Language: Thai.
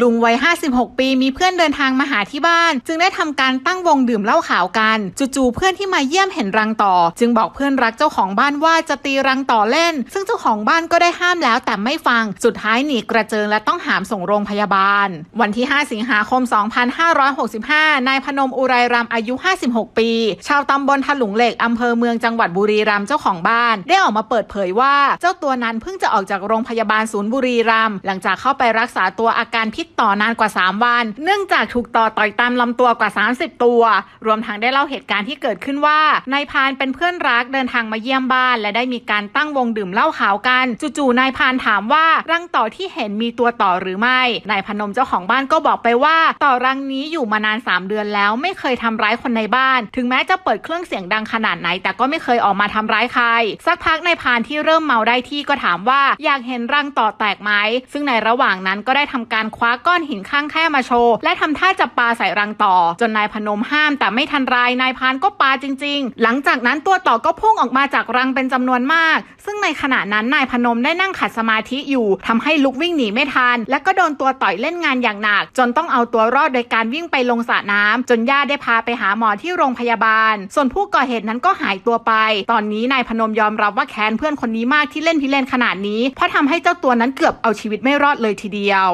ลุงวัย 56 ปีมีเพื่อนเดินทางมาหาที่บ้าน จึงได้ทำการตั้งวงดื่มเหล้าขาวกัน จู่ๆเพื่อนที่มาเยี่ยมเห็นรังต่อ จึงบอกเพื่อนรักเจ้าของบ้านว่าจะตีรังต่อเล่น ซึ่งเจ้าของบ้านก็ได้ห้ามแล้วแต่ไม่ฟัง สุดท้ายหนีกระเจิงและต้องหามส่งโรงพยาบาล วันที่ 5 สิงหาคม 2565 นายพนมอุไรรำอายุ 56 ปี ชาวตำบลถลุงเหล็กอำเภอเมืองจังหวัดบุรีรัมย์เจ้าของบ้าน ได้ออกมาเปิดเผยว่าเจ้าตัวนั้นเพิ่งจะออกจากโรงพยาบาลศูนย์บุรีรัมย์หลังจากเข้าไปรักษาตัวอาการพิษต่อนานกว่า 3 วัน เนื่องจากถูกต่อต่อยตามลำตัวกว่า 30 ตัว รวมทั้งได้เล่าเหตุการณ์ที่เกิดขึ้นว่านายพานเป็นเพื่อนรักเดินทางมาเยี่ยมบ้าน และได้มีการตั้งวงดื่มเหล้าขาวกัน จู่ๆนายพานถามว่ารังต่อที่เห็นมีตัวต่อหรือไม่นายพนมเจ้าของบ้านก็บอกไปว่า ต่อรังนี้อยู่มานาน 3 เดือนแล้วไม่เคยทำร้ายคนในบ้าน ถึงแม้จะเปิดเครื่องเสียงดังขนาดไหน แต่ก็ไม่เคยออกมาทำร้ายใคร สักพักนายพานที่เริ่มเมาได้ที่ก็ถามว่า อยากเห็นรังต่อแตกไหมซึ่งในระหว่างนั้นก็ได้ทำการคว้าก้อนหินข้างแค่มาโชว์ และทำท่าจะปาใส่รังต่อ จนนายพนมห้ามแต่ไม่ทันไรนายพานก็ปาจริง ๆ หลังจากนั้นตัวต่อก็พุ่งออกมาจากรังเป็นจำนวนมาก ซึ่งในขณะนั้นนายพนมได้นั่งขัดสมาธิอยู่ทำให้ลุกวิ่งหนีไม่ทัน และก็โดนตัวต่อยเล่นงานอย่างหนัก จนต้องเอาตัวรอดโดยการวิ่งไปลงสระน้ำจนญาติได้พาไปหาหมอที่โรงพยาบาล ส่วนผู้ก่อเหตุนั้นก็หายตัวไป ตอนนี้นายพนมยอมรับว่าแค้นเพื่อนคนนี้มากที่เล่นพิเรนขนาดนี้ เพราะทำให้เจ้าตัวนั้นเกือบเอาชีวิตไม่รอดเลยทีเดียว